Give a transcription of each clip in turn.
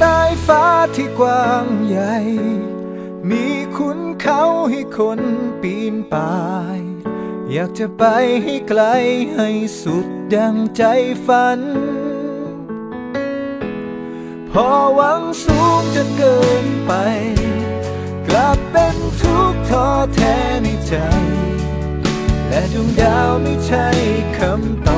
ใต้ฟ้าที่กว้างใหญ่ มีขุนเขาให้คนปีนป่าย อยากจะไปให้ไกลให้สุดดังใจฝัน พอหวังสูงจนเกินไป กลับเป็นทุกข์ท้อแท้ในใจ และดวงดาวไม่ใช่คำตอบ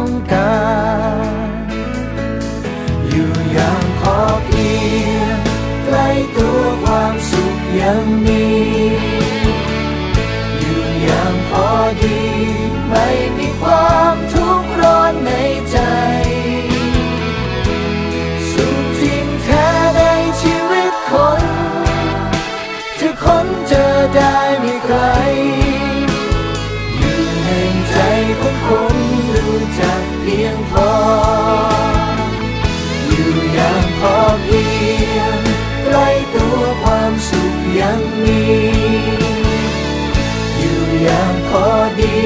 ง สุข ยังมี อยู่อย่างพอดี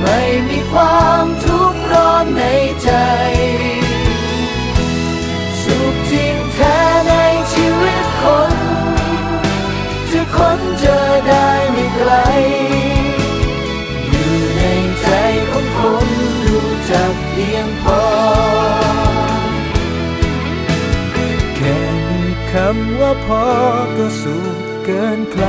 ไม่มีความทุกข์ร้อนในใจ สุขจริงแท้ในชีวิตคน จะค้นเจอได้ไม่ไกล อยู่ในใจของคนรู้จักเพียงพอแค่มีคำว่าพอก็สุข เกินใคร